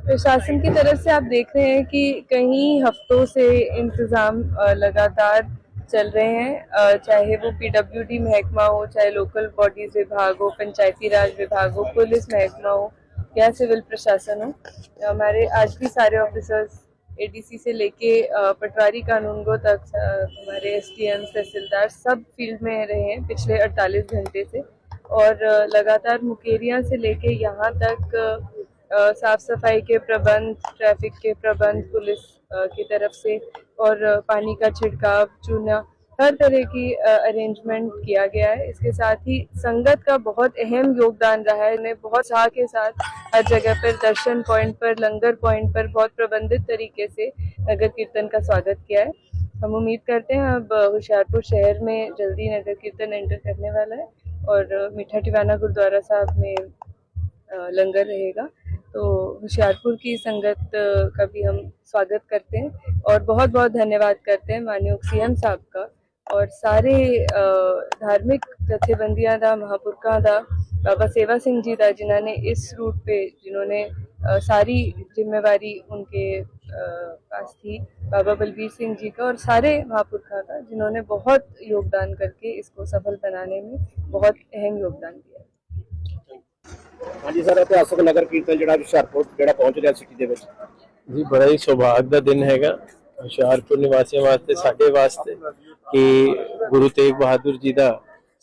प्रशासन की तरफ से आप देख रहे हैं कि कई हफ्तों से इंतज़ाम अ, लगातार चल रहे हैं अ, चाहे वो पीडब्ल्यूडी महकमा हो चाहे लोकल बॉडीज विभाग हो पंचायती राज विभाग हो पुलिस महकमा हो या सिविल प्रशासन हो हमारे आज भी सारे ऑफिसर्स एडीसी से लेके अ, पटवारी कानूनगो तक अ, हमारे एसडीएम तहसीलदार सब फील्ड में रहे हैं पिछले 48 घंटे से और अ, लगातार मुकेरियां से लेके यहाँ तक अ, साफ़ सफ़ाई के प्रबंध, ट्रैफ़िक के प्रबंध, पुलिस की तरफ़ से और पानी का छिड़काव, चूना, हर तरह की अरेंजमेंट किया गया है। इसके साथ ही संगत का बहुत अहम योगदान रहा है। ने बहुत उत्साह के साथ हर जगह पर, दर्शन पॉइंट पर, लंगर पॉइंट पर बहुत प्रबंधित तरीके से नगर कीर्तन का स्वागत किया है। हम उम्मीद करते हैं अब होशियारपुर शहर में जल्दी नगर कीर्तन एंटर करने वाला है और मीठा टिवाना गुरुद्वारा साहब में लंगर रहेगा। तो होशियारपुर की संगत अ, का भी हम स्वागत करते हैं और बहुत बहुत धन्यवाद करते हैं माननीय सीएम साहब का और ਸਾਰੇ ਅ, ਧਾਰਮਿਕ ਜਥੇਬੰਦੀਆਂ ਦਾ ਮਹਾਪੁਰਖਾਂ ਦਾ बाबा सेवा सिंह जी था जिन्होंने इस रूट पे जिन्होंने अ, सारी जिम्मेवारी उनके अ, पास थी बाबा बलबीर सिंह जी का और सारे महापुरखा का जिन्होंने बहुत योगदान करके इसको सफल बनाने में बहुत अहम योगदान दिया ਹਾਂਜੀ ਸਰ, ਇਤਿਹਾਸਕ ਨਗਰ ਕੀਰਤਨ ਜਿਹੜਾ ਹੁਸ਼ਿਆਰਪੁਰ, ਜਿਹੜਾ ਪਹੁੰਚ ਰਿਹਾ ਸਿਟੀ ਦੇ ਵਿੱਚ। ਜੀ, ਬੜਾ ਹੀ ਸੁਭਾਗ ਦਾ ਦਿਨ ਹੈਗਾ। ਹੁਸ਼ਿਆਰਪੁਰ ਨਿਵਾਸੀਆਂ ਵਾਸਤੇ, ਸਾਡੇ ਵਾਸਤੇ ਕਿ ਗੁਰੂ ਤੇਗ ਬਹਾਦਰ ਜੀ ਦਾ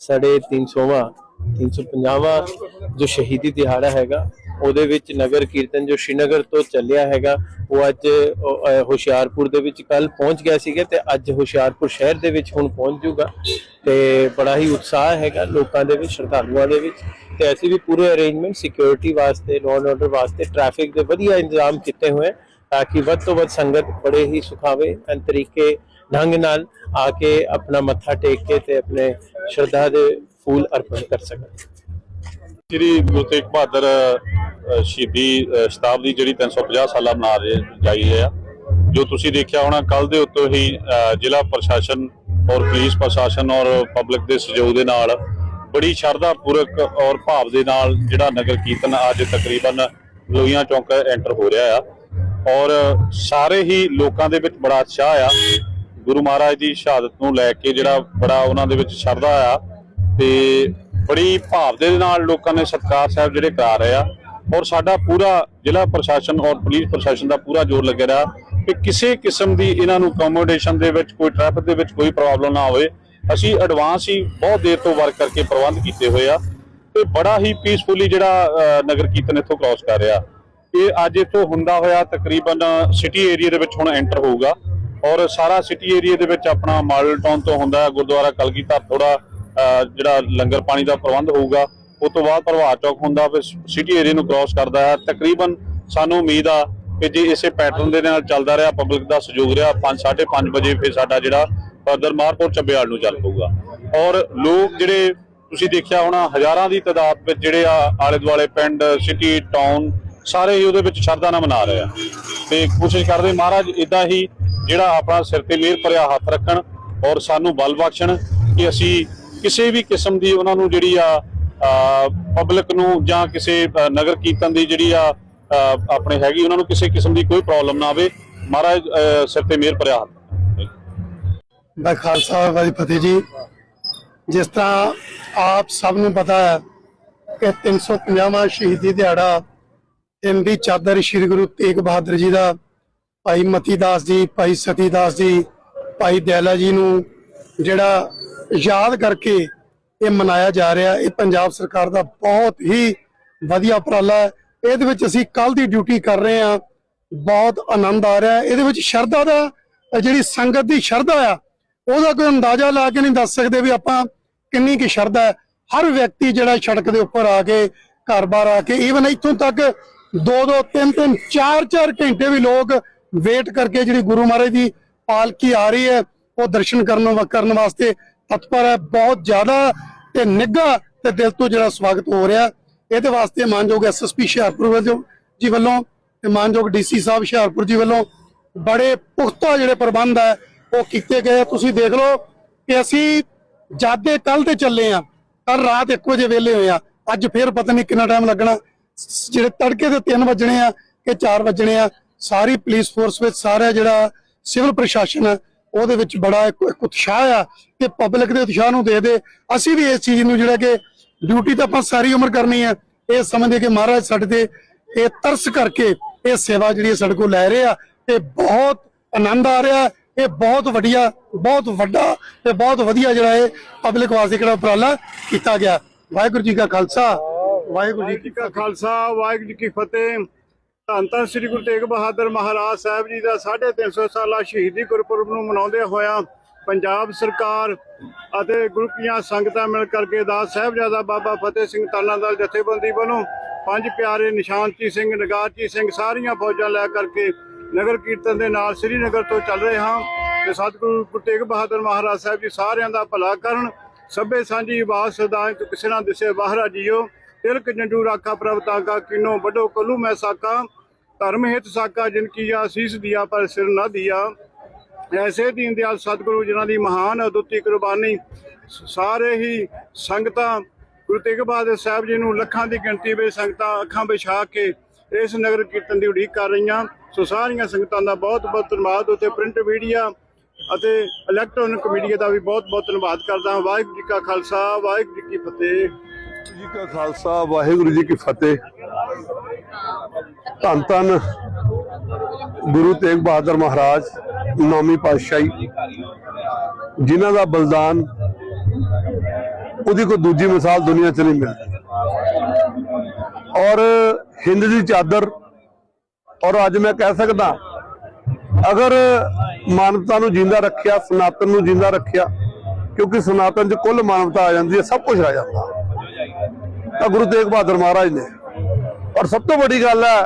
ਸਾਢੇ 300ਵਾਂ 350ਵਾਂ ਜੋ ਸ਼ਹੀਦੀ ਦਿਹਾੜਾ ਹੈਗਾ, ਉਹਦੇ ਵਿੱਚ ਨਗਰ ਕੀਰਤਨ ਜੋ ਸ਼੍ਰੀਨਗਰ ਤੋਂ ਚੱਲਿਆ ਹੈਗਾ, ਉਹ ਅੱਜ ਹੁਸ਼ਿਆਰਪੁਰ ਦੇ ਵਿੱਚ ਕੱਲ ਪਹੁੰਚ ਗਿਆ ਸੀਗਾ ਤੇ ਅੱਜ ਹੁਸ਼ਿਆਰਪੁਰ ਸ਼ਹਿਰ ਦੇ ਵਿੱਚ ਹੁਣ ਪਹੁੰਚ ਜੂਗਾ। ਤੇ ਬੜਾ ਹੀ ਉਤਸ਼ਾਹ ਹੈਗਾ ਲੋਕਾਂ ਦੇ ਵਿੱਚ, ਸ਼ਰਧਾਲੂਆਂ ਦੇ ਵਿੱਚ। ਤੇ ਅਸੀਂ ਵੀ ਪੂਰੇ ਅਰੇਂਜਮੈਂਟ ਸਿਕਿਉਰਿਟੀ ਵਾਸਤੇ ਲਾਅ ਐਂਡ ਆਰਡਰ ਵਾਸਤੇ ਟ੍ਰੈਫਿਕ ਦੇ ਵਧੀਆ ਇੰਤਜ਼ਾਮ ਕੀਤੇ ਹੋਏ ਤਾਂ ਕਿ ਵੱਧ ਤੋਂ ਵੱਧ ਸੰਗਤ ਬੜੇ ਹੀ ਸੁਖਾਵੇ ਐਨ ਤਰੀਕੇ, ਢੰਗ ਨਾਲ ਆ ਕੇ ਆਪਣਾ ਮੱਥਾ ਟੇਕ ਕੇ ਤੇ ਆਪਣੇ ਸ਼ਰਧਾ ਦੇ ਫੂਲ ਅਰਪਣ ਕਰ ਸਕਣ। ਸ੍ਰੀ ਗੁਰੂ ਤੇਗ ਬਹਾਦਰ ਸ਼ਹੀਦੀ ਸ਼ਤਾਬਦੀ ਜਿਹੜੀ 350 ਸਾਲਾ ਮਨਾ ਰਹੇ, ਜਾਈ ਰਹੇ ਆ, ਜੋ ਤੁਸੀਂ ਦੇਖਿਆ ਹੋਣਾ ਕੱਲ ਦੇ ਉੱਤੋਂ ਹੀ ਜ਼ਿਲ੍ਹਾ ਪ੍ਰਸ਼ਾਸਨ ਔਰ ਪੁਲਿਸ ਪ੍ਰਸ਼ਾਸਨ ਔਰ ਪਬਲਿਕ ਦੇ ਸਹਿਯੋਗ ਦੇ ਨਾਲ ਬੜੀ ਸ਼ਰਧਾ ਪੂਰਕ ਔਰ ਭਾਵ ਦੇ ਨਾਲ ਜਿਹੜਾ ਨਗਰ ਕੀਰਤਨ ਅੱਜ ਤਕਰੀਬਨ ਲੋਹੀਆਂ ਚੌਂਕ ਐਂਟਰ ਹੋ ਰਿਹਾ ਆ। ਔਰ ਸਾਰੇ ਹੀ ਲੋਕਾਂ ਦੇ ਵਿੱਚ ਬੜਾ ਉਤਸ਼ਾਹ ਆ। ਗੁਰੂ ਮਹਾਰਾਜ ਦੀ ਸ਼ਹਾਦਤ ਨੂੰ ਲੈ ਕੇ ਜਿਹੜਾ ਬੜਾ ਉਹਨਾਂ ਦੇ ਵਿੱਚ ਸ਼ਰਧਾ ਆ ਤੇ ਬੜੀ ਭਾਵ ਦੇ ਨਾਲ ਲੋਕਾਂ ਨੇ ਸਤਕਾਰ ਸਾਹਿਬ ਜਿਹੜੇ ਕਰਾ ਰਹੇ ਆ। ਔਰ ਸਾਡਾ ਪੂਰਾ ਜ਼ਿਲ੍ਹਾ ਪ੍ਰਸ਼ਾਸਨ ਔਰ ਪੁਲਿਸ ਪ੍ਰਸ਼ਾਸਨ ਦਾ ਪੂਰਾ ਜ਼ੋਰ ਲੱਗਿਆ ਰਿਹਾ ਕਿ ਕਿਸੇ ਕਿਸਮ ਦੀ ਇਹਨਾਂ ਨੂੰ ਅਕੋਮੋਡੇਸ਼ਨ ਦੇ ਵਿੱਚ, ਕੋਈ ਟ੍ਰੈਫਿਕ ਦੇ ਵਿੱਚ ਕੋਈ ਪ੍ਰੋਬਲਮ ਨਾ ਹੋਵੇ। ਅਸੀਂ ਐਡਵਾਂਸ ਹੀ ਬਹੁਤ ਦੇਰ ਤੋਂ ਵਰਕ ਕਰਕੇ ਪ੍ਰਬੰਧ ਕੀਤੇ ਹੋਏ ਆ ਤੇ ਬੜਾ ਹੀ ਪੀਸਫੁਲੀ ਜਿਹੜਾ ਨਗਰ ਕੀਰਤਨ ਇੱਥੋਂ ਕ੍ਰਾਸ ਕਰ ਰਿਹਾ। ਇਹ ਅੱਜ ਇੱਥੋਂ ਹੁੰਦਾ ਹੋਇਆ ਤਕਰੀਬਨ ਸਿਟੀ ਏਰੀਆ ਦੇ ਵਿੱਚ ਹੁਣ ਐਂਟਰ ਹੋਊਗਾ ਔਰ ਸਾਰਾ ਸਿਟੀ ਏਰੀਆ ਦੇ ਵਿੱਚ ਆਪਣਾ ਮਾਡਲ ਟਾਊਨ ਤੋਂ ਹੁੰਦਾ ਹੈ, ਗੁਰਦੁਆਰਾ ਕਲਗੀਧਰ ਥੋੜਾ ਜਿਹੜਾ ਲੰਗਰ ਪਾਣੀ ਦਾ ਪ੍ਰਬੰਧ ਹੋਊਗਾ। ਉਸ ਤੋਂ ਬਾਅਦ ਪ੍ਰਭਾਤ ਚੌਕ ਹੁੰਦਾ, ਫਿਰ ਸਿਟੀ ਏਰੀਆ ਨੂੰ ਕ੍ਰਾਸ ਕਰਦਾ ਹੈ। ਤਕਰੀਬਨ ਸਾਨੂੰ ਉਮੀਦ ਆ ਕਿ ਜੇ ਇਸੇ ਪੈਟਰਨ ਦੇ ਨਾਲ ਚੱਲਦਾ ਰਿਹਾ ਪਬਲਿਕ ਦਾ ਸਹਿਯੋਗ ਰਿਹਾ 5 5:30 ਵਜੇ ਫਿਰ ਸਾਡਾ ਜਿਹੜਾ ਦਰਮਾਰਪੁਰ ਮਾਰਕੋਟ ਚੱਬੇਵਾਲ ਨੂੰ ਚੱਲ ਪਊਗਾ। ਔਰ ਲੋਕ ਜਿਹੜੇ ਤੁਸੀਂ ਦੇਖਿਆ ਹੋਣਾ, ਹਜ਼ਾਰਾਂ ਦੀ ਤਾਦਾਦ ਵਿੱਚ ਜਿਹੜੇ ਆ ਆਲੇ ਦੁਆਲੇ ਪਿੰਡ ਸਿਟੀ ਟਾਊਨ ਸਾਰੇ ਹੀ ਉਹਦੇ ਵਿੱਚ ਸ਼ਰਧਾ ਨਾਲ ਮਨਾ ਰਹੇ ਆ। ਤੇ ਕੋਸ਼ਿਸ਼ ਕਰਦੇ ਮਹਾਰਾਜ ਇਦਾਂ ਹੀ ਜਿਹੜਾ ਆਪਣਾ ਸਿਰ ਤੇ ਮਿਹਰ ਭਰਿਆ ਹੱਥ ਰੱਖਣ ਔਰ ਸਾਨੂੰ ਬਲ ਬਖਸ਼ਣ ਕਿ ਅਸੀਂ ਕਿਸੇ ਵੀ ਕਿਸਮ ਦੀ ਉਹਨਾਂ ਨੂੰ ਜਿਹੜੀ ਆ ਪਬਲਿਕ ਨੂੰ ਜਾਂ ਕਿਸੇ ਨਗਰ ਕੀਰਤਨ ਦੀ ਜਿਹੜੀ ਆ ਆਪਣੇ ਹੈਗੀ ਉਹਨਾਂ ਨੂੰ ਕਿਸੇ ਕਿਸਮ ਦੀ ਕੋਈ ਪ੍ਰੋਬਲਮ ਨਾ ਆਵੇ। ਮਹਾਰਾਜ ਸਿਰ ਤੇ ਮਿਹਰ ਭਰਿਆ ਹੱਥ ਰੱਖਣ। ਖਾਲਸਾ ਵਾਹਿ ਫਤਿਹ ਜੀ। ਜਿਸ ਤਰ੍ਹਾਂ ਆਪ ਸਭ ਨੂੰ ਪਤਾ ਹੈ ਕਿ 350ਵਾਂ ਸ਼ਹੀਦੀ ਦਿਹਾੜਾ ਇੰਦੀ ਚਾਦਰ ਸ੍ਰੀ ਗੁਰੂ ਤੇਗ ਬਹਾਦਰ ਜੀ ਦਾ, ਭਾਈ ਮਤੀ ਦਾਸ ਜੀ, ਭਾਈ ਸਤੀ ਦਾਸ ਜੀ, ਭਾਈ ਦਿਆਲਾ ਜੀ ਨੂੰ ਜਿਹੜਾ ਯਾਦ ਕਰਕੇ ਇਹ ਮਨਾਇਆ ਜਾ ਰਿਹਾ, ਇਹ ਪੰਜਾਬ ਸਰਕਾਰ ਦਾ ਬਹੁਤ ਹੀ ਵਧੀਆ ਉਪਰਾਲਾ ਹੈ। ਇਹਦੇ ਵਿੱਚ ਅਸੀਂ ਕੱਲ ਦੀ ਡਿਊਟੀ ਕਰ ਰਹੇ ਹਾਂ। ਬਹੁਤ ਆਨੰਦ ਆ ਰਿਹਾ ਇਹਦੇ ਵਿੱਚ ਸ਼ਰਧਾ ਦਾ ਜਿਹੜੀ ਸੰਗਤ ਦੀ ਸ਼ਰਧਾ ਆ ਉਹਦਾ ਕੋਈ ਅੰਦਾਜ਼ਾ ਲਾ ਕੇ ਨਹੀਂ ਦੱਸ ਸਕਦੇ ਵੀ ਆਪਾਂ ਕਿੰਨੀ ਕੀ ਸ਼ਰਧਾ ਹੈ। ਹਰ ਵਿਅਕਤੀ ਜਿਹੜਾ ਸੜਕ ਦੇ ਉੱਪਰ ਆ ਕੇ ਘਰ-ਬਾਰ ਆ ਕੇ ਈਵਨ ਇੱਥੋਂ ਤੱਕ ਦੋ ਦੋ, ਤਿੰਨ ਤਿੰਨ, ਚਾਰ ਚਾਰ ਘੰਟੇ ਵੀ ਲੋਕ ਵੇਟ ਕਰਕੇ ਜਿਹੜੀ ਗੁਰੂ ਮਹਾਰਾਜ ਦੀ ਪਾਲਕੀ ਆ ਰਹੀ ਹੈ, ਉਹ ਦਰਸ਼ਨ ਕਰਨ ਕਰਨ ਵਾਸਤੇ ਤਤਪਰ ਹੈ, ਬਹੁਤ ਜ਼ਿਆਦਾ ਤੇ ਨਿੱਘਾ ਤੇ ਦਿਲ ਤੋਂ ਜਿਹੜਾ ਸਵਾਗਤ ਹੋ ਰਿਹਾ। ਇਹਦੇ ਵਾਸਤੇ ਮਾਨਯੋਗ ਐਸਐਸਪੀ ਹੁਸ਼ਿਆਰਪੁਰ ਵੱਲੋਂ ਜੀ ਵੱਲੋਂ ਤੇ ਮਾਨਯੋਗ ਡੀਸੀ ਸਾਹਿਬ ਹੁਸ਼ਿਆਰਪੁਰ ਜੀ ਵੱਲੋਂ ਬੜੇ ਪੁਖਤਾ ਜਿਹੜੇ ਪ੍ਰਬੰਧ ਹੈ ਉਹ ਕੀਤੇ ਗਏ ਤੁਸੀਂ ਦੇਖ ਲਓ ਕਿ ਅਸੀਂ ਜਾਦੇ ਕੱਲ ਤੇ ਚੱਲੇ ਆ ਕੱਲ ਰਾਤ 1 ਵਜੇ ਵੇਲੇ ਹੋਏ ਆ। ਅੱਜ ਫੇਰ ਪਤਾ ਨਹੀਂ ਕਿੰਨਾ ਟਾਈਮ ਲੱਗਣਾ। ਜਿਹੜੇ ਤੜਕੇ ਦੇ 3 ਵਜਣੇ ਆ ਕਿ 4 ਵਜਣੇ ਆ, ਸਾਰੀ ਪੁਲਿਸ ਫੋਰਸ ਵਿੱਚ ਸਾਰਾ ਜਿਹੜਾ ਸਿਵਲ ਪ੍ਰਸ਼ਾਸਨ ਆ, ਉਹਦੇ ਵਿੱਚ ਬੜਾ ਇੱਕ ਇੱਕ ਉਤਸ਼ਾਹ ਆ ਕਿ ਪਬਲਿਕ ਦੇ ਉਤਸ਼ਾਹ ਨੂੰ ਦੇ ਦੇ ਅਸੀਂ ਵੀ ਇਸ ਚੀਜ਼ ਨੂੰ ਜਿਹੜਾ ਕਿ ਡਿਊਟੀ ਤਾਂ ਆਪਾਂ ਸਾਰੀ ਉਮਰ ਕਰਨੀ ਹੈ ਇਹ ਸਮਝਦੇ ਕਿ ਮਹਾਰਾਜ ਸਾਡੇ ਤੇ ਇਹ ਤਰਸ ਕਰਕੇ ਇਹ ਸੇਵਾ ਜਿਹੜੀ ਸਾਡੇ ਕੋਲ ਲੈ ਰਹੇ ਆ, ਤੇ ਬਹੁਤ ਆਨੰਦ ਆ ਰਿਹਾ। ਇਹ ਬਹੁਤ ਵਧੀਆ ਬਹੁਤ ਵੱਡਾ ਤੇ ਬਹੁਤ ਵਧੀਆ ਜਿਹੜਾ ਇਹ ਪਬਲਿਕ ਵਾਸਤੇ ਕਿਹੜਾ ਉਪਰਾਲਾ ਕੀਤਾ ਗਿਆ। ਵਾਹਿਗੁਰੂ ਜੀ ਕਾ ਖਾਲਸਾ। ਵਾਹਿਗੁਰੂ ਜੀ ਕਾ ਖਾਲਸਾ ਵਾਹਿਗੁਰੂ ਜੀ ਕੀ ਫਤਿਹ। ਧੰਨ ਧੰਨ ਸ੍ਰੀ ਗੁਰੂ ਤੇਗ ਬਹਾਦਰ ਮਹਾਰਾਜ ਸਾਹਿਬ ਜੀ ਦਾ 350 ਸਾਲਾ ਸ਼ਹੀਦੀ ਗੁਰਪੁਰਬ ਨੂੰ ਮਨਾਉਂਦੇ ਹੋਇਆਂ ਪੰਜਾਬ ਸਰਕਾਰ ਅਤੇ ਗੁਰੂ ਕੀਆਂ ਸੰਗਤਾਂ ਮਿਲ ਕਰਕੇ ਦਾਸ ਸਾਹਿਬਜ਼ਾਦਾ ਬਾਬਾ ਫਤਿਹ ਸਿੰਘ ਤਾਲਾ ਦਲ ਜਥੇਬੰਦੀ ਵੱਲੋਂ ਪੰਜ ਪਿਆਰੇ ਨਿਸ਼ਾਨਚੀ ਸਿੰਘ ਨਗਾਰਚੀ ਸਿੰਘ ਸਾਰੀਆਂ ਫੌਜਾਂ ਲੈ ਕਰਕੇ ਨਗਰ ਕੀਰਤਨ ਦੇ ਨਾਲ ਸ੍ਰੀਨਗਰ ਤੋਂ ਚੱਲ ਰਹੇ ਹਾਂ ਤੇ ਸਤਿਗੁਰੂ ਗੁਰੂ ਤੇਗ ਬਹਾਦਰ ਮਹਾਰਾਜ ਸਾਹਿਬ ਜੀ ਸਾਰਿਆਂ ਦਾ ਭਲਾ ਕਰਨ, ਸਭੇ ਸਾਂਝੀ ਬਾਤ ਸਦਾ ਕਿਸੇ ਨਾ ਦਿਸੇ ਬਾਹਰਾ ਜੀਓ। ਤਿਲਕ ਜੰਡੂ ਰਾਖਾ ਪ੍ਰਭ ਤਾਂਕਾ ਕਿਨੋ ਵੱਡੋ ਕਲੂ ਮੈਂ ਸਾਕਾ। ਧਰਮ ਹਿਤ ਸਾਕਾ, ਜਿਨ ਕੀਆ ਸੀਸ ਦਿਆ ਪਰ ਸਿਰ ਨਾ ਦਿਆ। ਐਸੇ ਦੀਨ ਦਿਆਲ ਸਤਿਗੁਰੂ ਜਿਨ੍ਹਾਂ ਦੀ ਮਹਾਨ ਅਦੁੱਤੀ ਕੁਰਬਾਨੀ। ਸਾਰੇ ਹੀ ਸੰਗਤਾਂ, ਗੁਰੂ ਤੇਗ ਬਹਾਦਰ ਸਾਹਿਬ ਜੀ ਨੂੰ ਲੱਖਾਂ ਦੀ ਗਿਣਤੀ ਵਿੱਚ ਸੰਗਤਾਂ ਅੱਖਾਂ ਵਿਛਾ ਕੇ ਇਸ ਨਗਰ ਕੀਰਤਨ ਦੀ ਉਡੀਕ ਕਰ ਰਹੀਆਂ। ਸੋ ਸਾਰੀਆਂ ਸੰਗਤਾਂ ਦਾ ਬਹੁਤ ਬਹੁਤ ਧੰਨਵਾਦ ਉੱਤੇ ਪ੍ਰਿੰਟ ਮੀਡੀਆ ਅਤੇ ਇਲੈਕਟ੍ਰੋਨਿਕ ਮੀਡੀਆ ਦਾ ਵੀ ਬਹੁਤ ਬਹੁਤ ਧੰਨਵਾਦ ਕਰਦਾ ਹਾਂ। ਵਾਹਿਗੁਰੂ ਜੀ ਕਾ ਖਾਲਸਾ, ਵਾਹਿਗੁਰੂ ਜੀ ਕੀ ਫਤਿਹ। ਜੀ ਕਾ ਖਾਲਸਾ, ਵਾਹਿਗੁਰੂ ਜੀ ਕੀ ਫਤਿਹ। ਧੰਨ ਧੰਨ ਗੁਰੂ ਤੇਗ ਬਹਾਦਰ ਮਹਾਰਾਜ, ਨੌਵੀਂ ਪਾਤਸ਼ਾਹੀ, ਜਿਨ੍ਹਾਂ ਦਾ ਬਲਿਦਾਨ ਉਹਦੀ ਕੋਈ ਦੂਜੀ ਮਿਸਾਲ ਦੁਨੀਆ 'ਚ ਨਹੀਂ ਮਿਲਦੀ। ਔਰ ਹਿੰਦ ਦੀ ਚਾਦਰ ਔਰ ਅੱਜ ਮੈਂ ਕਹਿ ਸਕਦਾ, ਅਗਰ ਮਾਨਵਤਾ ਨੂੰ ਜਿੰਦਾ ਰੱਖਿਆ, ਸਨਾਤਨ ਨੂੰ ਜਿੰਦਾ ਰੱਖਿਆ, ਕਿਉਂਕਿ ਸਨਾਤਨ 'ਚ ਕੁੱਲ ਮਾਨਵਤਾ ਆ ਜਾਂਦੀ ਹੈ, ਸਭ ਕੁਝ ਰਹਿ ਜਾਂਦਾ। ਤਾਂ ਗੁਰੂ ਤੇਗ ਬਹਾਦਰ ਮਹਾਰਾਜ ਨੇ। ਔਰ ਸਭ ਤੋਂ ਵੱਡੀ ਗੱਲ ਹੈ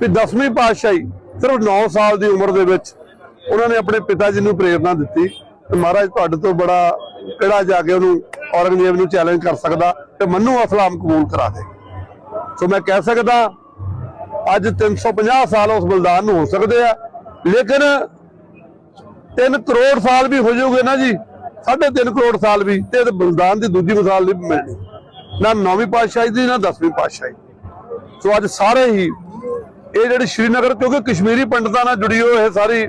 ਕਿ 10ਵੀਂ ਪਾਤਸ਼ਾਹੀ, ਸਿਰਫ 9 ਸਾਲ ਦੀ ਉਮਰ ਦੇ ਵਿੱਚ ਉਹਨਾਂ ਨੇ ਆਪਣੇ ਪਿਤਾ ਜੀ ਨੂੰ ਪ੍ਰੇਰਣਾ ਦਿੱਤੀ ਕਿ ਮਹਾਰਾਜ ਤੁਹਾਡੇ ਤੋਂ ਬੜਾ ਕਿਹੜਾ ਜਾ ਕੇ ਉਹਨੂੰ ਔਰੰਗਜ਼ੇਬ ਨੂੰ ਚੈਲੰਜ ਕਰ ਸਕਦਾ ਤੇ ਮੰਨੂ ਅਸਲਾਮ ਕਬੂਲ ਕਰਾ ਦੇ। ਸੋ ਮੈਂ ਕਹਿ ਸਕਦਾ ਅੱਜ 350 ਸਾਲ ਉਸ ਬਲਿਦਾਨ ਨੂੰ ਹੋ ਸਕਦੇ ਆ। ਲੇਕਿਨ 3 ਕਰੋੜ ਸਾਲ ਵੀ ਹੋ ਜਾਊਗੇ ਨਾ ਜੀ। ਸਾਢੇ ਤਿੰਨ ਕਰੋੜ ਸਾਲ ਵੀ ਤੇ ਇਹਦੇ ਬਲਿਦਾਨ ਦੀ ਦੂਜੀ ਮਿਸਾਲ ਨਹੀਂ ਮਿਲਣੀ। ਨਾ ਨੌਵੀਂ ਪਾਤਸ਼ਾਹੀ ਦੀ, ਨਾ 10ਵੀਂ ਪਾਤਸ਼ਾਹੀ ਸੋ ਅੱਜ ਸਾਰੇ ਹੀ ਇਹ ਜਿਹੜੀ ਸ਼੍ਰੀਨਗਰ ਕਿਉਂਕਿ ਕਸ਼ਮੀਰੀ ਪੰਡਤਾਂ ਨਾਲ ਜੁੜੀ ਹੋਈ ਇਹ ਸਾਰੀ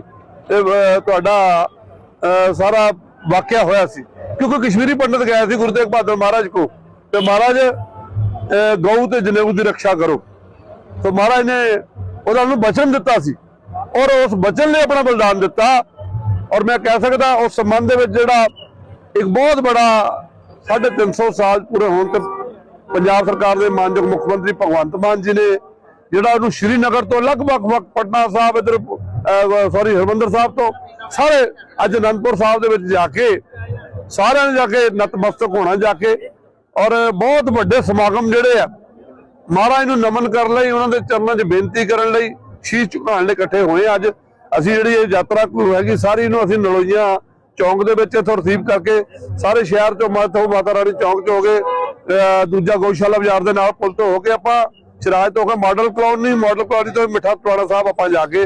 ਤੁਹਾਡਾ ਸਾਰਾ ਵਾਕਿਆ ਹੋਇਆ ਸੀ। ਕਿਉਂਕਿ ਕਸ਼ਮੀਰੀ ਪੰਡਤ ਗਏ ਸੀ ਗੁਰੂ ਤੇਗ ਬਹਾਦਰ ਮਹਾਰਾਜ ਕੋ ਤੇ ਮਹਾਰਾਜ ਗਊ ਤੇ ਜਨੇਊ ਦੀ ਰੱਖਿਆ ਕਰੋ। ਸੋ ਮਹਾਰਾਜ ਨੇ ਉਹਨਾਂ ਨੂੰ ਬਚਨ ਦਿੱਤਾ ਸੀ। ਔਰ ਉਸ ਬਚਨ ਨੇ ਆਪਣਾ ਬਲਿਦਾਨ ਦਿੱਤਾ। ਔਰ ਮੈਂ ਕਹਿ ਸਕਦਾ ਉਸ ਸੰਬੰਧ ਦੇ ਵਿੱਚ ਜਿਹੜਾ ਇੱਕ ਬਹੁਤ ਬੜਾ 350 ਸਾਲ ਪੂਰੇ ਹੋਣ ਤੇ ਪੰਜਾਬ ਸਰਕਾਰ ਦੇ ਮਾਨਯੋਗ ਮੁੱਖ ਮੰਤਰੀ ਭਗਵੰਤ ਮਾਨ ਜੀ ਨੇ ਜਿਹੜਾ ਉਹਨੂੰ ਸ਼੍ਰੀਨਗਰ ਤੋਂ ਲਗਭਗ ਵਕ ਪਟਨਾ ਸਾਹਿਬ ਇਧਰ ਸੌਰੀ ਹਰਮੰਦਰ ਸਾਹਿਬ ਤੋਂ ਸਾਰੇ ਅੱਜ ਅਨੰਦਪੁਰ ਸਾਹਿਬ ਦੇ ਵਿੱਚ ਜਾ ਕੇ, ਸਾਰਿਆਂ ਨੇ ਜਾ ਕੇ ਨਤਮਸਤਕ ਹੋਣਾ ਜਾ ਕੇ, ਔਰ ਬਹੁਤ ਵੱਡੇ ਸਮਾਗਮ ਜਿਹੜੇ ਆ ਮਹਾਰਾਜ ਨੂੰ ਨਮਨ ਕਰਨ ਲਈ, ਉਹਨਾਂ ਦੇ ਚਰਨਾਂ 'ਚ ਬੇਨਤੀ ਕਰਨ ਲਈ ਸ਼ੀਸ਼ ਝੁਕਾਉਣ ਲਈ ਇਕੱਠੇ ਹੋਏ ਅੱਜ। ਅਸੀਂ ਜਿਹੜੀ ਇਹ ਯਾਤਰਾ ਕੋਈ ਹੈਗੀ, ਸਾਰੀ ਨੂੰ ਅਸੀਂ ਨਲੋਈਆਂ ਚੌਂਕ ਦੇ ਵਿੱਚ ਇੱਥੋਂ ਰਿਸੀਵ ਕਰਕੇ ਸਾਰੇ ਸ਼ਹਿਰ ਚੋਂ ਮਾਤੋ ਮਾਤਾ ਰਾਣੀ ਚੌਂਕ ਚ ਹੋ ਗਏ ਦੂਜਾ ਗਊਸ਼ਾਲਾ ਬਾਜ਼ਾਰ ਦੇ ਨਾਲ ਪੁਲ ਤੋਂ ਹੋ ਕੇ ਆਪਾਂ ਸਿਰਾਜ ਤੋਂ ਕੇ ਮਾਡਲ ਕਲੋਨੀ ਮਾਡਲ ਕਲੋਨੀ ਤੋਂ ਮਿੱਠਾ ਪੁਰਾਣਾ ਸਾਹਿਬ ਆਪਾਂ ਜਾ ਕੇ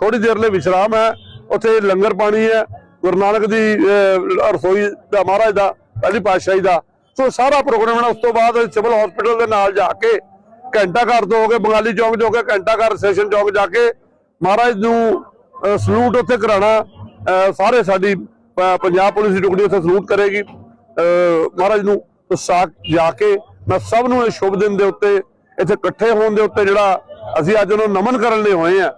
ਥੋੜੀ ਦੇਰ ਲਈ ਵਿਸ਼ਰਾਮ ਹੈ। ਉੱਥੇ ਲੰਗਰ ਪਾਣੀ ਹੈ, ਗੁਰੂ ਨਾਨਕ ਦੀ ਰਸੋਈ ਦਾ, ਮਹਾਰਾਜ ਦਾ, ਪਹਿਲੀ ਪਾਤਸ਼ਾਹੀ ਦਾ। ਸੋ ਸਾਰਾ ਪ੍ਰੋਗਰਾਮ ਹੈ, ਉਸ ਤੋਂ ਬਾਅਦ ਸਿਵਲ ਹਸਪੀਟਲ ਦੇ ਨਾਲ ਜਾ ਕੇ ਘੰਟਾ ਘਰ ਤੋਂ ਹੋ ਕੇ ਬੰਗਾਲੀ ਚੌਂਕ ਜੋ ਕੇ ਘੰਟਾ ਘਰ ਸੈਸ਼ਨ ਚੌਂਕ ਜਾ ਕੇ ਮਹਾਰਾਜ ਨੂੰ ਸਲੂਟ ਉੱਥੇ ਕਰਾਣਾ ਸਾਰੇ ਸਾਡੀ ਪੰਜਾਬ ਪੁਲਿਸ ਦੀ ਟੁਕੜੀ ਉੱਥੇ ਸਲੂਟ ਕਰੇਗੀ। ਮਹਾਰਾਜ ਨੂੰ ਸਾਕ ਜਾ ਕੇ ਮੈਂ ਸਭ ਨੂੰ ਇਹ ਸ਼ੁਭ ਦਿਨ ਦੇ ਉੱਤੇ, ਇੱਥੇ ਇਕੱਠੇ ਹੋਣ ਦੇ ਉੱਤੇ ਜਿਹੜਾ ਅਸੀਂ ਅੱਜ ਉਹਨਾਂ ਨੂੰ ਨਮਨ ਕਰਨ ਲਈ ਹੋਏ ਆ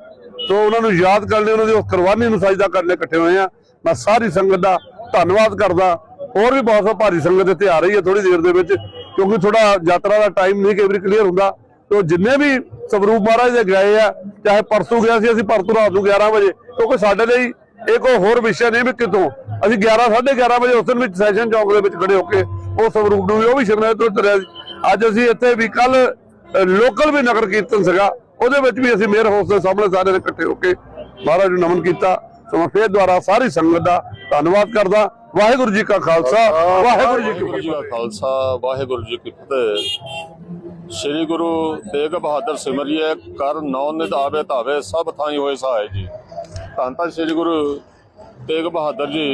ਸੋ ਉਹਨਾਂ ਨੂੰ ਯਾਦ ਕਰਨ ਲਈ ਉਹਨਾਂ ਦੀ ਉਸ ਕੁਰਬਾਨੀ ਨੂੰ ਸਜਦਾ ਕਰਨ ਲਈ ਇਕੱਠੇ ਹੋਏ ਆ ਮੈਂ ਸਾਰੀ ਸੰਗਤ ਦਾ ਧੰਨਵਾਦ ਕਰਦਾ। ਹੋਰ ਵੀ ਬਹੁਤ ਬਹੁਤ ਭਾਰੀ ਸੰਗਤ ਇੱਥੇ ਆ ਰਹੀ ਹੈ ਥੋੜੀ ਦੇਰ ਦੇ ਵਿੱਚ। ਕਿਉਂਕਿ ਥੋੜਾ ਯਾਤਰਾ ਦਾ ਟਾਈਮ ਨਹੀਂ ਕਈ ਵਾਰੀ ਕਲੀਅਰ ਹੁੰਦਾ। ਤੇ ਜਿੰਨੇ ਵੀ ਸਵਰੂਪ ਮਹਾਰਾਜ ਦੇ ਗਏ ਆ, ਚਾਹੇ ਪਰਸੋਂ ਗਿਆ ਸੀ, ਅਸੀਂ ਪਰਸੋਂ ਰਾਤ ਨੂੰ 11 ਵਜੇ, ਕਿਉਂਕਿ ਸਾਡੇ ਲਈ ਇਹ ਕੋਈ ਹੋਰ ਵਿਸ਼ਾ ਨਹੀਂ ਵੀ ਕਿਤੋਂ। ਅਸੀਂ 11 11:30 ਵਜੇ ਉਸ ਦਿਨ ਵਿੱਚ ਸੈਸ਼ਨ ਚੌਕ ਦੇ ਵਿੱਚ ਖੜੇ ਹੋ ਕੇ ਉਹ ਸਵਰੂਪ ਨੂੰ ਵੀ, ਉਹ ਵੀ ਸ਼ਰਨਾਇਤ ਤੋਂ ਤੁਰਿਆ ਸੀ। ਅੱਜ ਅਸੀਂ ਇੱਥੇ ਵੀ ਕੱਲ ਲੋਕਲ ਵੀ ਨਗਰ ਕੀਰਤਨ ਸੀਗਾ। ਉਹਦੇ ਵਿੱਚ ਵੀ ਅਸੀਂ ਮੇਅਰ ਹਾਊਸ ਦੇ ਸਾਹਮਣੇ ਸਾਰੇ ਨੇ ਇਕੱਠੇ ਹੋ ਕੇ ਮਹਾਰਾਜ ਨੂੰ ਨਮਨ ਕੀਤਾ। ਸੋ ਮੈਂ ਫੇਰ ਦੁਆਰਾ ਸਾਰੀ ਸੰਗਤ ਦਾ ਧੰਨਵਾਦ ਕਰਦਾ। ਵਾਹਿਗੁਰੂ ਜੀ ਕਾ ਖਾਲਸਾ ਵਾਹਿਗੁਰੂ ਜੀ ਕੀ ਕਾ ਖਾਲਸਾ ਵਾਹਿਗੁਰੂ ਜੀ ਕੀ ਫਤਿਹ। ਸ੍ਰੀ ਗੁਰੂ ਤੇਗ ਬਹਾਦਰ ਸਿਮਰਿਐ ਕਰ ਨੌ ਨਿਧ ਆਵੇ ਧਾਵੇ ਸਭ ਥਾਈ ਹੋਏ ਸਹਾਇ ਜੀ। ਧੰਨ ਧੰਨ ਸ੍ਰੀ ਗੁਰੂ ਤੇਗ ਬਹਾਦਰ ਜੀ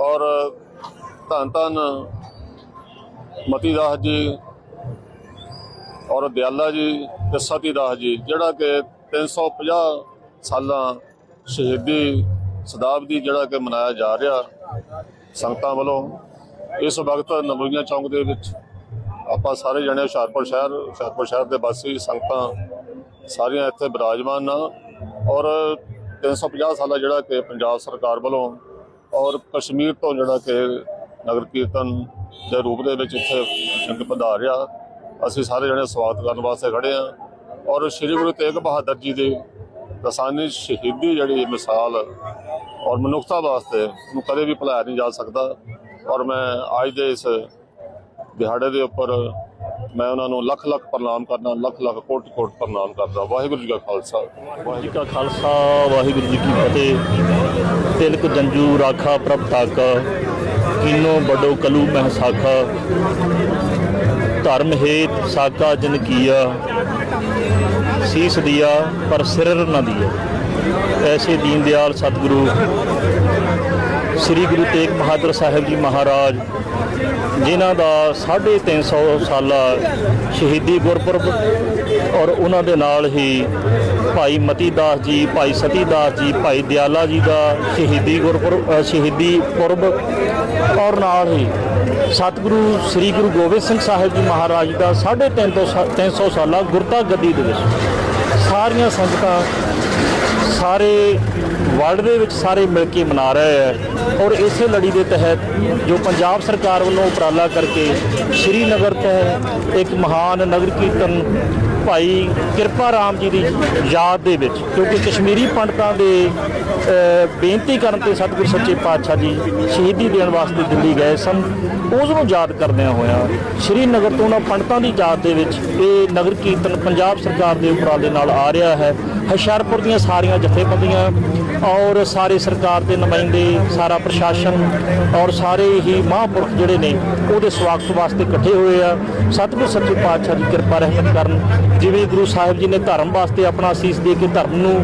ਔਰ ਧੰਨ ਧੰਨ ਮਤੀ ਦਾਸ ਜੀ ਔਰ ਦਿਆਲਾ ਜੀ ਤੇ ਸਤੀ ਦਾਸ ਜੀ ਜਿਹੜਾ ਕਿ 350 ਸਾਲਾਂ ਸ਼ਹੀਦੀ ਸ਼ਤਾਬਦੀ ਜਿਹੜਾ ਕਿ ਮਨਾਇਆ ਜਾ ਰਿਹਾ। ਸੰਗਤਾਂ ਵੱਲੋਂ ਇਸ ਵਕਤ ਨਵੀਆਂ ਚੌਂਕ ਦੇ ਵਿੱਚ ਆਪਾਂ ਸਾਰੇ ਜਣੇ ਹੁਸ਼ਿਆਰਪੁਰ ਸ਼ਹਿਰ ਹੁਸ਼ਿਆਰਪੁਰ ਸ਼ਹਿਰ ਦੇ ਵਾਸੀ, ਸੰਗਤਾਂ ਸਾਰੀਆਂ ਇੱਥੇ ਬਿਰਾਜਮਾਨ ਆ ਔਰ 350 ਸਾਲਾ ਜਿਹੜਾ ਕਿ ਪੰਜਾਬ ਸਰਕਾਰ ਵੱਲੋਂ ਔਰ ਕਸ਼ਮੀਰ ਤੋਂ ਜਿਹੜਾ ਕਿ ਨਗਰ ਕੀਰਤਨ ਦੇ ਰੂਪ ਦੇ ਵਿੱਚ ਇੱਥੇ ਵਧਾ ਰਿਹਾ। ਅਸੀਂ ਸਾਰੇ ਜਣੇ ਸਵਾਗਤ ਕਰਨ ਵਾਸਤੇ ਖੜੇ ਆ ਔਰ ਸ੍ਰੀ ਗੁਰੂ ਤੇਗ ਬਹਾਦਰ ਜੀ ਦੀ ਦਸਾਨੀ ਸ਼ਹੀਦੀ ਜਿਹੜੀ ਮਿਸਾਲ ਔਰ ਮਨੁੱਖਤਾ ਵਾਸਤੇ ਨੂੰ ਕਦੇ ਵੀ ਭੁਲਾਇਆ ਨਹੀਂ ਜਾ ਸਕਦਾ। ਔਰ ਮੈਂ ਅੱਜ ਦੇ ਇਸ ਦਿਹਾੜੇ ਦੇ ਉੱਪਰ ਮੈਂ ਉਹਨਾਂ ਨੂੰ ਲੱਖ ਲੱਖ ਪ੍ਰਣਾਮ ਕਰਦਾ, ਲੱਖ ਲੱਖ ਕੋਟ ਕੋਟ ਪ੍ਰਣਾਮ ਕਰਦਾ। ਵਾਹਿਗੁਰੂ ਜੀ ਕਾ ਖਾਲਸਾ। ਵਾਹਿਗੁਰੂ ਜੀ ਕਾ ਖਾਲਸਾ, ਵਾਹਿਗੁਰੂ ਜੀ ਕੀ ਫਤਿਹ। ਤਿਲਕ ਜੰਜੂ ਰਾਖਾ ਪ੍ਰਭ ਤਾਕਾ ਕੀਨੋ ਬਡੋ ਕਲੂ ਮਹਿ ਸਾਖਾ। ਧਰਮ ਹੇਤ ਸਾਕਾ ਜਨ ਕੀਆ। ਸੀਸ ਦਿਆ ਪਰ ਸਿਰ ਨ ਦਿਆ। ਐਸੇ ਦੀਨ ਦਿਆਲ ਸਤਿਗੁਰੂ, ਸ੍ਰੀ ਗੁਰੂ ਤੇਗ ਬਹਾਦਰ ਸਾਹਿਬ ਜੀ ਮਹਾਰਾਜ, ਜਿਨ੍ਹਾਂ ਦਾ 350 ਸਾਲਾ ਸ਼ਹੀਦੀ ਗੁਰਪੁਰਬ ਔਰ ਉਹਨਾਂ ਦੇ ਨਾਲ ਹੀ ਭਾਈ ਮਤੀ ਦਾਸ ਜੀ, ਭਾਈ ਸਤੀ ਦਾਸ ਜੀ, ਭਾਈ ਦਿਆਲਾ ਜੀ ਦਾ ਸ਼ਹੀਦੀ ਗੁਰਪੁਰਬ ਸ਼ਹੀਦੀ ਪੁਰਬ ਔਰ ਨਾਲ ਹੀ ਸਤਿਗੁਰੂ ਸ੍ਰੀ ਗੁਰੂ ਗੋਬਿੰਦ ਸਿੰਘ ਸਾਹਿਬ ਜੀ ਮਹਾਰਾਜ ਦਾ 350 300 ਸਾਲਾ ਗੁਰਤਾ ਗੱਦੀ ਦੇ ਵਿੱਚ ਸਾਰੀਆਂ ਸੰਗਤਾਂ ਸਾਰੇ ਵਰਲਡ ਦੇ ਵਿੱਚ ਸਾਰੇ ਮਿਲ ਕੇ ਮਨਾ ਰਹੇ ਹੈ ਔਰ ਇਸੇ ਲੜੀ ਦੇ ਤਹਿਤ ਜੋ ਪੰਜਾਬ ਸਰਕਾਰ ਵੱਲੋਂ ਉਪਰਾਲਾ ਕਰਕੇ ਸ਼੍ਰੀਨਗਰ ਤੋਂ ਇੱਕ ਮਹਾਨ ਨਗਰ ਕੀਰਤਨ ਭਾਈ ਕਿਰਪਾ ਰਾਮ ਜੀ ਦੀ ਯਾਦ ਦੇ ਵਿੱਚ, ਕਿਉਂਕਿ ਕਸ਼ਮੀਰੀ ਪੰਡਤਾਂ ਦੇ ਬੇਨਤੀ ਕਰਨ ਤੇ ਸਤਿਗੁਰ ਸੱਚੇ ਪਾਤਸ਼ਾਹ ਜੀ ਸ਼ਹੀਦੀ ਦੇਣ ਵਾਸਤੇ ਦਿੱਲੀ ਗਏ ਸਨ। ਉਸ ਨੂੰ ਯਾਦ ਕਰਦਿਆਂ ਹੋਇਆ ਸ਼੍ਰੀਨਗਰ ਤੋਂ ਉਹਨਾਂ ਪੰਡਤਾਂ ਦੀ ਯਾਦ ਦੇ ਵਿੱਚ ਇਹ ਨਗਰ ਕੀਰਤਨ ਪੰਜਾਬ ਸਰਕਾਰ ਦੇ ਉਪਰਾਲੇ ਨਾਲ ਆ ਰਿਹਾ ਹੈ। ਹੁਸ਼ਿਆਰਪੁਰ ਦੀਆਂ ਸਾਰੀਆਂ ਜਥੇਬੰਦੀਆਂ ਔਰ ਸਾਰੇ ਸਰਕਾਰ ਦੇ ਨੁਮਾਇੰਦੇ, ਸਾਰਾ ਪ੍ਰਸ਼ਾਸਨ ਔਰ ਸਾਰੇ ਹੀ ਮਹਾਂਪੁਰਖ ਜਿਹੜੇ ਨੇ, ਉਹਦੇ ਸਵਾਗਤ ਵਾਸਤੇ ਇਕੱਠੇ ਹੋਏ ਆ। ਸਤਿਗੁਰ ਸੱਚੇ ਪਾਤਸ਼ਾਹ ਦੀ ਕਿਰਪਾ ਰਹਿਮਤ ਕਰਨ, ਜਿਵੇਂ ਗੁਰੂ ਸਾਹਿਬ ਜੀ ਨੇ ਧਰਮ ਵਾਸਤੇ ਆਪਣਾ ਅਸੀਸ ਦੇ ਕੇ ਧਰਮ ਨੂੰ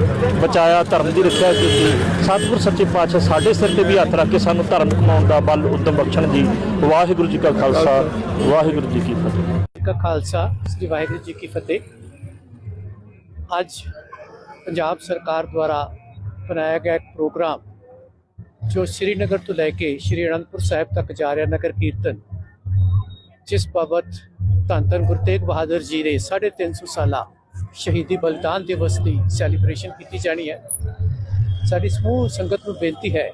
ਬਚਾਇਆ, ਧਰਮ ਦੀ ਰੱਖਿਆ ਕੀਤੀ। ਸਤਿਗੁਰ ਸੱਚੇ ਪਾਤਸ਼ਾਹ ਸਾਡੇ ਸਿਰ ਤੇ ਵੀ ਹੱਥ ਰੱਖ ਕੇ ਸਾਨੂੰ ਧਰਮ ਕਮਾਉਣ ਦਾ ਬਲ ਉਦਮ ਬਖਸ਼ਣ ਜੀ। ਵਾਹਿਗੁਰੂ ਜੀ ਕਾ ਖਾਲਸਾ, ਵਾਹਿਗੁਰੂ ਜੀ ਕੀ ਫਤਿਹ। ਜੀ ਕਾ ਖਾਲਸਾ, ਸ੍ਰੀ ਵਾਹਿਗੁਰੂ ਜੀ ਕੀ ਫਤਿਹ। ਅੱਜ ਪੰਜਾਬ ਸਰਕਾਰ ਦੁਆਰਾ ਬਣਾਇਆ ਗਿਆ ਇੱਕ ਪ੍ਰੋਗਰਾਮ, ਜੋ ਸ਼੍ਰੀਨਗਰ ਤੋਂ ਲੈ ਕੇ ਸ਼੍ਰੀ ਅਨੰਦਪੁਰ ਸਾਹਿਬ ਤੱਕ ਜਾ ਰਿਹਾ ਨਗਰ ਕੀਰਤਨ, ਜਿਸ ਬਾਬਤ ਧੰਨ ਧੰਨ ਗੁਰੂ ਤੇਗ ਬਹਾਦਰ ਜੀ ਦੇ 350 ਸਾਲਾ ਸ਼ਹੀਦੀ ਬਲਿਦਾਨ ਦਿਵਸ ਦੀ ਸੈਲੀਬ੍ਰੇਸ਼ਨ ਕੀਤੀ ਜਾਣੀ ਹੈ। ਸਾਡੀ ਸਮੂਹ ਸੰਗਤ ਨੂੰ ਬੇਨਤੀ ਹੈ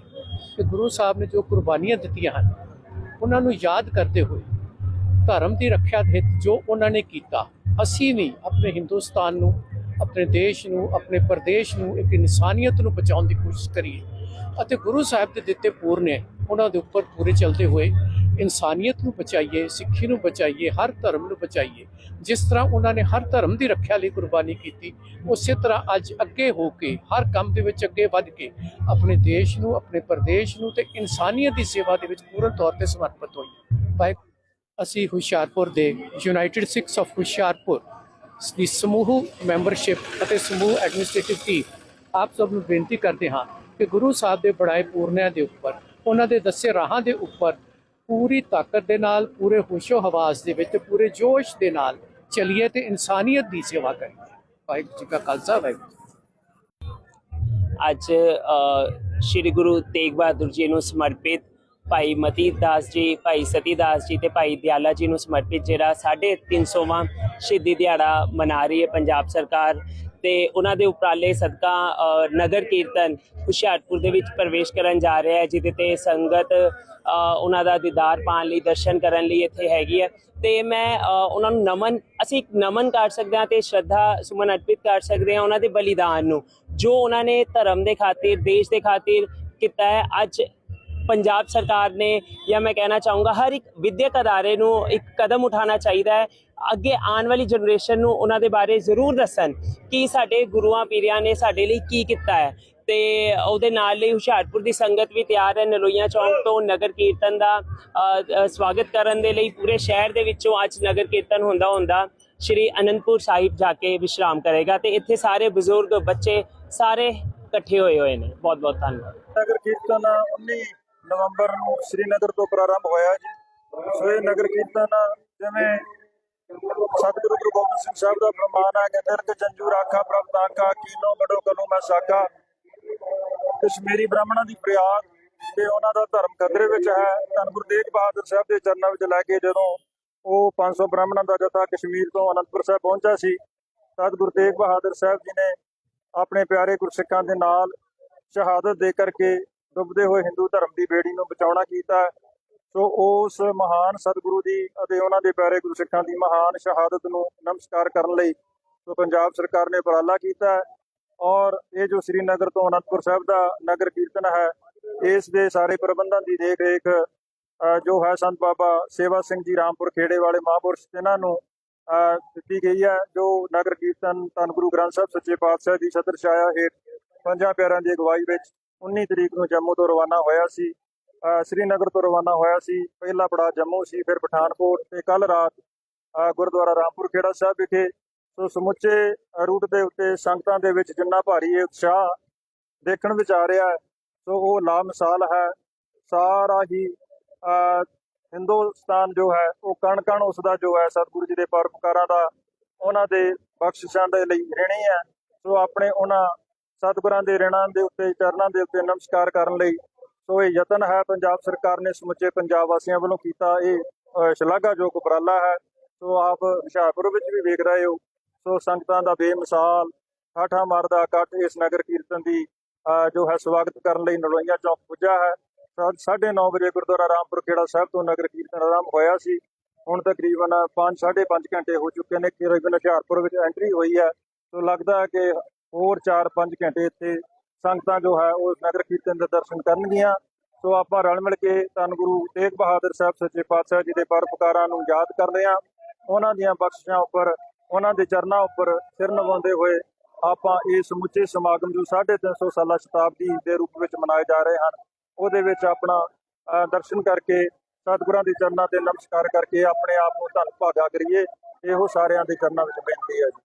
ਕਿ ਗੁਰੂ ਸਾਹਿਬ ਨੇ ਜੋ ਕੁਰਬਾਨੀਆਂ ਦਿੱਤੀਆਂ ਹਨ, ਉਹਨਾਂ ਨੂੰ ਯਾਦ ਕਰਦੇ ਹੋਏ ਧਰਮ ਦੀ ਰੱਖਿਆ ਹਿੱਤ ਜੋ ਉਹਨਾਂ ਨੇ ਕੀਤਾ, ਅਸੀਂ ਵੀ ਆਪਣੇ ਹਿੰਦੁਸਤਾਨ ਨੂੰ ਆਪਣੇ ਦੇਸ਼ ਨੂੰ, ਆਪਣੇ ਪ੍ਰਦੇਸ਼ ਨੂੰ, ਇੱਕ ਇਨਸਾਨੀਅਤ ਨੂੰ ਬਚਾਉਣ ਦੀ ਕੋਸ਼ਿਸ਼ ਕਰੀਏ ਅਤੇ ਗੁਰੂ ਸਾਹਿਬ ਦੇ ਦਿੱਤੇ ਪੂਰ ਨੇ ਉਹਨਾਂ ਦੇ ਉੱਪਰ ਪੂਰੇ ਚੱਲਦੇ ਹੋਏ ਇਨਸਾਨੀਅਤ ਨੂੰ ਬਚਾਈਏ, ਸਿੱਖੀ ਨੂੰ ਬਚਾਈਏ, ਹਰ ਧਰਮ ਨੂੰ ਬਚਾਈਏ। ਜਿਸ ਤਰ੍ਹਾਂ ਉਹਨਾਂ ਨੇ ਹਰ ਧਰਮ ਦੀ ਰੱਖਿਆ ਲਈ ਕੁਰਬਾਨੀ ਕੀਤੀ, ਉਸੇ ਤਰ੍ਹਾਂ ਅੱਜ ਅੱਗੇ ਹੋ ਕੇ, ਹਰ ਕੰਮ ਦੇ ਵਿੱਚ ਅੱਗੇ ਵੱਧ ਕੇ ਆਪਣੇ ਦੇਸ਼ ਨੂੰ, ਆਪਣੇ ਪ੍ਰਦੇਸ਼ ਨੂੰ ਤੇ ਇਨਸਾਨੀਅਤ ਦੀ ਸੇਵਾ ਦੇ ਵਿੱਚ ਪੂਰਨ ਤੌਰ ਤੇ ਸਮਰਪਿਤ ਹੋਈਏ। ਵਾਹਿਗੁਰੂ। ਅਸੀਂ ਹੁਸ਼ਿਆਰਪੁਰ ਦੇ ਯੂਨਾਈਟਿਡ ਸਿੱਖਸ ਆਫ ਹੁਸ਼ਿਆਰਪੁਰ ਦੀ ਸਮੂਹ ਮੈਂਬਰਸ਼ਿਪ ਅਤੇ ਸਮੂਹ ਐਡਮਿਨਿਸਟ੍ਰੇਟਿਵ ਟੀਮ ਆਪ ਸਭ ਨੂੰ ਬੇਨਤੀ ਕਰਦੇ ਹਾਂ ਕਿ ਗੁਰੂ ਸਾਹਿਬ ਦੇ ਬੜਾਏ ਪੂਰਨਿਆਂ ਦੇ ਉੱਪਰ, ਉਹਨਾਂ ਦੇ ਦੱਸੇ ਰਾਹਾਂ ਦੇ ਉੱਪਰ ਪੂਰੀ ਤਾਕਤ ਦੇ ਨਾਲ, ਪੂਰੇ ਹੋਸ਼ੋ ਹਵਾਸ ਦੇ ਵਿੱਚ, ਪੂਰੇ ਜੋਸ਼ ਦੇ ਨਾਲ ਚਲੀਏ ਤੇ ਇਨਸਾਨੀਅਤ ਦੀ ਸੇਵਾ ਕਰੀਏ। ਵਾਹਿਗੁਰੂ ਜੀ ਕਾ ਖਾਲਸਾ, ਵਾਹਿਗੁਰੂ ਜੀ ਅੱਜ ਸ਼੍ਰੀ ਗੁਰੂ ਤੇਗ ਬਹਾਦਰ ਜੀ ਨੂੰ ਸਮਰਪਿਤ ਭਾਈ ਮਤੀ ਦਾਸ ਜੀ, ਭਾਈ ਸਤੀ ਦਾਸ ਜੀ ਤੇ ਭਾਈ ਦਿਆਲਾ ਜੀ ਨੂੰ ਸਮਰਪਿਤ ਜਿਹੜਾ 350ਵਾਂ ਸ਼ਹੀਦੀ ਦਿਹਾੜਾ ਮਨਾ ਰਹੀ ਹੈ ਪੰਜਾਬ ਸਰਕਾਰ ਤੇ ਉਹਨਾਂ ਦੇ ਉਪਰਾਲੇ ਸਦਕਾ ਨਗਰ ਕੀਰਤਨ ਹੁਸ਼ਿਆਰਪੁਰ ਦੇ ਵਿੱਚ ਪ੍ਰਵੇਸ਼ ਕਰਨ ਜਾ ਰਿਹਾ ਹੈ, ਜਿਹਦੇ ਤੇ ਸੰਗਤ ਉਹਨਾਂ ਦਾ ਦੀਦਾਰ ਪਾਣ ਲਈ, ਦਰਸ਼ਨ ਕਰਨ ਲਈ ਇੱਥੇ ਹੈਗੀ ਹੈ ਤੇ ਮੈਂ ਉਹਨਾਂ ਨੂੰ ਨਮਨ, ਅਸੀਂ ਇੱਕ ਨਮਨ ਕਰ ਸਕਦੇ ਹਾਂ ਤੇ ਸ਼ਰਧਾ ਸੁਮਨ ਅਰਪਿਤ ਕਰ ਸਕਦੇ ਹਾਂ ਉਹਨਾਂ ਦੇ ਬਲੀਦਾਨ ਨੂੰ, ਜੋ ਉਹਨਾਂ ਨੇ ਧਰਮ ਦੇ ਖਾਤਰ, ਦੇਸ਼ ਦੇ ਖਾਤਰ ਕੀਤਾ ਹੈ, ਅੱਜ ਪੰਜਾਬ ਸਰਕਾਰ ਨੇ ਜਾਂ ਮੈਂ ਕਹਿਣਾ ਚਾਹੂੰਗਾ ਹਰ ਇੱਕ ਵਿਦਿਅਕ ਅਦਾਰੇ ਨੂੰ ਇੱਕ ਕਦਮ ਉਠਾਉਣਾ ਚਾਹੀਦਾ ਹੈ। ਅੱਗੇ ਆਉਣ ਵਾਲੀ ਜਨਰੇਸ਼ਨ ਨੂੰ ਉਹਨਾਂ ਦੇ ਬਾਰੇ ਜ਼ਰੂਰ ਦੱਸਣ ਕਿ ਸਾਡੇ ਗੁਰੂਆਂ ਪੀਰਿਆਂ ਨੇ ਸਾਡੇ ਲਈ ਕੀ ਕੀਤਾ ਹੈ। ਤੇ ਉਹਦੇ ਨਾਲ ਲਈ ਹੁਸ਼ਿਆਰਪੁਰ ਦੀ ਸੰਗਤ ਵੀ ਤਿਆਰ ਹੈ। ਨਲੋਈਆਂ ਚੌਂਕ ਤੋਂ ਨਗਰ ਕੀਰਤਨ ਦਾ ਸਵਾਗਤ ਕਰਨ ਦੇ ਲਈ ਪੂਰੇ ਸ਼ਹਿਰ ਦੇ ਵਿੱਚੋਂ ਅੱਜ ਨਗਰ ਕੀਰਤਨ ਹੁੰਦਾ ਹੁੰਦਾ ਸ਼੍ਰੀ ਅਨੰਦਪੁਰ ਸਾਹਿਬ ਜਾ ਕੇ ਵਿਸ਼ਰਾਮ ਕਰੇਗਾ ਤੇ ਇੱਥੇ ਸਾਰੇ ਬਜ਼ੁਰਗ, ਬੱਚੇ ਸਾਰੇ ਇਕੱਠੇ ਹੋਏ ਹੋਏ ਨੇ। ਬਹੁਤ ਬਹੁਤ ਧੰਨਵਾਦ। ਨਗਰ ਕੀਰਤਨ 19 ਨਵੰਬਰ ਨੂੰ ਸ੍ਰੀਨਗਰ ਤੋਂ ਪ੍ਰਾਰੰਭ ਹੋਇਆ ਜੀ। ਸੋ ਇਹ ਨਗਰ ਕੀਰਤਨ ਜਿਵੇਂ ਸਤਿਗੁਰੂ ਗੁਰੂ ਗੋਬਿੰਦ ਸਿੰਘ ਸਾਹਿਬ ਦਾ ਫਰਮਾਨ ਹੈ ਕਿ ਤਿਲਕ ਜੰਜੂ ਰਾਖਾ ਪ੍ਰਭ ਤਾਕਾ ਕੀਨੋ ਮੜੋ ਕਲੂ ਮੈਂ ਸਾਕਾ। ਕਸ਼ਮੀਰੀ ਬ੍ਰਾਹਮਣਾਂ ਦੀ ਫਰਿਆਦ ਤੇ ਉਹਨਾਂ ਦਾ ਧਰਮ ਖਤਰੇ ਵਿੱਚ ਹੈ। ਧੰਨ ਗੁਰੂ ਤੇਗ ਬਹਾਦਰ ਸਾਹਿਬ ਦੇ ਚਰਨਾਂ ਵਿੱਚ ਲੈ ਕੇ ਜਦੋਂ ਉਹ 500 ਬ੍ਰਾਹਮਣਾਂ ਦਾ ਜਥਾ ਕਸ਼ਮੀਰ ਤੋਂ ਅਨੰਦਪੁਰ ਸਾਹਿਬ ਪਹੁੰਚਾ ਸੀ, ਤਦ ਗੁਰੂ ਤੇਗ ਬਹਾਦਰ ਸਾਹਿਬ ਜੀ ਨੇ ਆਪਣੇ ਪਿਆਰੇ ਗੁਰਸਿੱਖਾਂ ਦੇ ਨਾਲ ਸ਼ਹਾਦਤ ਦੇ ਕਰਕੇ ਡੁੱਬਦੇ ਹੋਏ ਹਿੰਦੂ ਧਰਮ ਦੀ ਬੇੜੀ ਨੂੰ ਬਚਾਉਣਾ ਕੀਤਾ। ਸੋ ਉਸ ਮਹਾਨ ਸਤਿਗੁਰੂ ਦੀ ਅਤੇ ਉਹਨਾਂ ਦੇ ਪਿਆਰੇ ਗੁਰੂ ਸਿੱਖਾਂ ਦੀ ਮਹਾਨ ਸ਼ਹਾਦਤ ਨੂੰ ਨਮਸਕਾਰ ਕਰਨ ਲਈ ਸੋ ਪੰਜਾਬ ਸਰਕਾਰ ਨੇ ਉਪਰਾਲਾ ਕੀਤਾ। ਔਰ ਇਹ ਜੋ ਸ੍ਰੀਨਗਰ ਤੋਂ ਅਨੰਦਪੁਰ ਸਾਹਿਬ ਦਾ ਨਗਰ ਕੀਰਤਨ ਹੈ ਇਸ ਦੇ ਸਾਰੇ ਪ੍ਰਬੰਧਾਂ ਦੀ ਦੇਖ ਰੇਖ ਅ, ਜੋ ਹੈ ਸੰਤ ਬਾਬਾ ਸੇਵਾ ਸਿੰਘ ਜੀ ਰਾਮਪੁਰ ਖੇੜੇ ਵਾਲੇ ਮਹਾਂਪੁਰਸ਼ ਇਹਨਾਂ ਨੂੰ ਅ, ਦਿੱਤੀ ਗਈ ਹੈ ਜੋ ਨਗਰ ਕੀਰਤਨ ਧੰਨ ਗੁਰੂ ਗ੍ਰੰਥ ਸਾਹਿਬ ਸੱਚੇ ਪਾਤਸ਼ਾਹ ਦੀ ਛਤਰ ਛਾਇਆ ਹੇਠ ਪੰਜਾਂ ਪਿਆਰਿਆਂ ਦੀ ਅਗਵਾਈ ਵਿੱਚ 19 ਤਰੀਕ ਨੂੰ ਜੰਮੂ ਤੋਂ ਰਵਾਨਾ ਹੋਇਆ ਸੀ। ਸ੍ਰੀਨਗਰ ਤੋਂ ਰਵਾਨਾ ਹੋਇਆ ਸੀ। ਪਹਿਲਾ ਪੜਾਅ ਜੰਮੂ ਸੀ, ਫਿਰ ਪਠਾਨਕੋਟ ਤੇ ਕੱਲ ਰਾਤ ਗੁਰਦੁਆਰਾ ਰਾਮਪੁਰ ਖੇੜਾ ਸਾਹਿਬ ਵਿਖੇ। ਸੋ ਸਮੁੱਚੇ ਰੂਟ ਦੇ ਉੱਤੇ ਸੰਗਤਾਂ ਦੇ ਵਿੱਚ ਜਿੰਨਾ ਭਾਰੀ ਇਹ ਉਤਸ਼ਾਹ ਦੇਖਣ ਵਿੱਚ ਆ ਰਿਹਾ ਸੋ ਉਹ ਲਾ ਮਿਸਾਲ ਹੈ। ਸਾਰਾ ਹੀ ਹਿੰਦੁਸਤਾਨ ਜੋ ਹੈ, ਉਹ ਕਣ ਕਣ ਉਸ ਦਾ ਜੋ ਹੈ, ਸਤਿਗੁਰੂ ਜੀ ਦੇ ਪਰਪਕਾਰਾਂ ਦਾ, ਉਹਨਾਂ ਦੇ ਬਖਸ਼ਿਸ਼ਾਂ ਦੇ ਲਈ ਰਹਿਣੀ ਹੈ। ਸੋ ਆਪਣੇ ਉਹਨਾਂ ਸਤਿਗੁਰਾਂ ਦੇ ਰਿਣਾਂ ਦੇ ਉੱਤੇ ਚਰਨਾਂ ਦੇ ਉੱਤੇ ਨਮਸਕਾਰ ਕਰਨ ਲਈ। ਸੋ ਇਹ ਯਤਨ ਹੈ ਪੰਜਾਬ ਸਰਕਾਰ ਨੇ ਸਮੁੱਚੇ ਪੰਜਾਬ ਵਾਸੀਆਂ ਵੱਲੋਂ ਕੀਤਾ। ਇਹ ਸ਼ਲਾਘਾਯੋਗ ਉਪਰਾਲਾ ਹੈ। ਸੋ ਆਪ ਹੁਸ਼ਿਆਰਪੁਰ ਵਿੱਚ ਵੀ ਵੇਖ ਰਹੇ ਹੋ। ਸੋ ਸੰਗਤਾਂ ਦਾ ਬੇਮਿਸਾਲ ਠਾਠਾ ਮਾਰਦਾ ਇਕੱਠ ਇਸ ਨਗਰ ਕੀਰਤਨ ਦੀ ਅ, ਜੋ ਹੈ ਸਵਾਗਤ ਕਰਨ ਲਈ ਨਲੋਈਆਂ ਚੌਕ ਪੁੱਜਾ ਹੈ। ਸਾ- 9:30 ਵਜੇ ਗੁਰਦੁਆਰਾ ਰਾਮਪੁਰ ਖੇੜਾ ਸਾਹਿਬ ਤੋਂ ਨਗਰ ਕੀਰਤਨ ਆਰੰਭ ਹੋਇਆ ਸੀ। ਹੁਣ ਤਕਰੀਬਨ 5 5.5 ਘੰਟੇ ਹੋ ਚੁੱਕੇ ਨੇ। ਤਕਰੀਬਨ ਹੁਸ਼ਿਆਰਪੁਰ ਵਿੱਚ ਐਂਟਰੀ ਹੋਈ ਹੈ। ਸੋ ਲੱਗਦਾ ਹੈ ਕਿ ਹੋਰ 4-5 ਘੰਟੇ ਇੱਥੇ ਸੰਗਤਾਂ ਜੋ ਹੈ ਉਹ ਨਗਰ ਕੀਰਤਨ ਦੇ ਦਰਸ਼ਨ ਕਰਨਗੀਆਂ। ਸੋ ਆਪਾਂ ਰਲ ਮਿਲ ਕੇ ਧੰਨ ਗੁਰੂ ਤੇਗ ਬਹਾਦਰ ਸਾਹਿਬ ਸੱਚੇ ਪਾਤਸ਼ਾਹ ਜੀ ਦੇ ਪਰਉਪਕਾਰਾਂ ਨੂੰ ਯਾਦ ਕਰਦੇ ਹਾਂ। ਉਹਨਾਂ ਦੀਆਂ ਬਖਸ਼ਿਸ਼ਾਂ ਉੱਪਰ ਉਹਨਾਂ ਦੇ ਚਰਨਾਂ ਉੱਪਰ ਸਿਰ ਨਵਾਉਂਦੇ ਹੋਏ ਆਪਾਂ ਇਹ ਸਮੁੱਚੇ ਸਮਾਗਮ ਜੋ 350 ਸਾਲਾ ਸ਼ਤਾਬਦੀ ਦੇ ਰੂਪ ਵਿੱਚ ਮਨਾਏ ਜਾ ਰਹੇ ਹਨ ਉਹਦੇ ਵਿੱਚ ਆਪਣਾ ਅ, ਦਰਸ਼ਨ ਕਰਕੇ ਸਤਿਗੁਰਾਂ ਦੇ ਚਰਨਾਂ ਤੇ ਨਮਸਕਾਰ ਕਰਕੇ ਆਪਣੇ ਆਪ ਨੂੰ ਧੰਨ ਭਾਗਾ ਕਰੀਏ। ਇਹੋ ਸਾਰਿਆਂ ਦੇ ਚਰਨਾਂ ਵਿੱਚ ਬੇਨਤੀ ਹੈ ਜੀ।